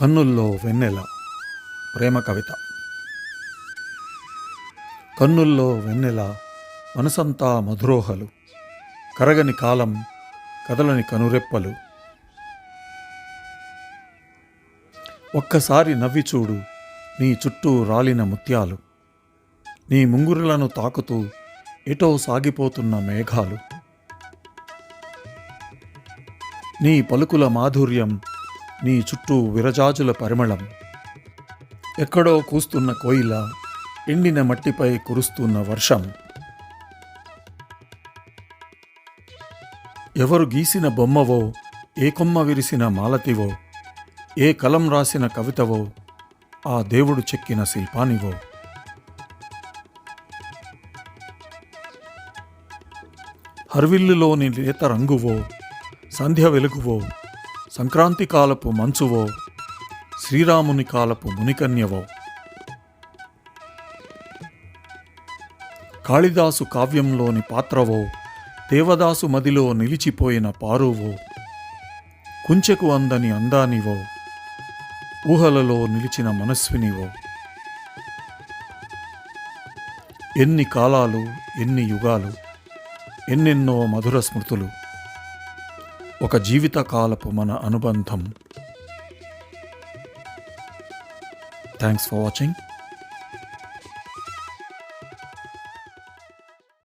కన్నుల్లో వెన్నెల ప్రేమ కవిత. కన్నుల్లో వెన్నెల మనసంతా మధురోహలు. కరగని కాలం కదలని కనురెప్పలు. ఒక్కసారి నవ్వి చూడు నీ చుట్టూ రాలిన ముత్యాలు. నీ ముంగురులను తాకుతూ ఎటో సాగిపోతున్న మేఘాలు. నీ పలుకుల మాధుర్యం నీ చుట్టూ విరజాజుల పరిమళం. ఎక్కడో కూస్తున్న కోయిల ఎండిన మట్టిపై కురుస్తున్న వర్షం. ఎవరు గీసిన బొమ్మవో ఏ కొమ్మ విరిసిన మాలతివో ఏ కలం రాసిన కవితవో ఆ దేవుడు చెక్కిన శిల్పానివో. హర్విల్లులోని లేత రంగువో సంధ్య వెలుగువో సంక్రాంతి కాలపు మంచువో శ్రీరాముని కాలపు మునికన్యవో. కాళిదాసు కావ్యంలోని పాత్రవో దేవదాసు మదిలో నిలిచిపోయిన పారువో కుంచెకు అందని అందానివో ఊహలలో నిలిచిన మనస్వినివో. ఎన్ని కాలాలు ఎన్ని యుగాలు ఎన్నెన్నో మధుర స్మృతులు. ఒక జీవితకాలపు మన అనుబంధం. Thanks for watching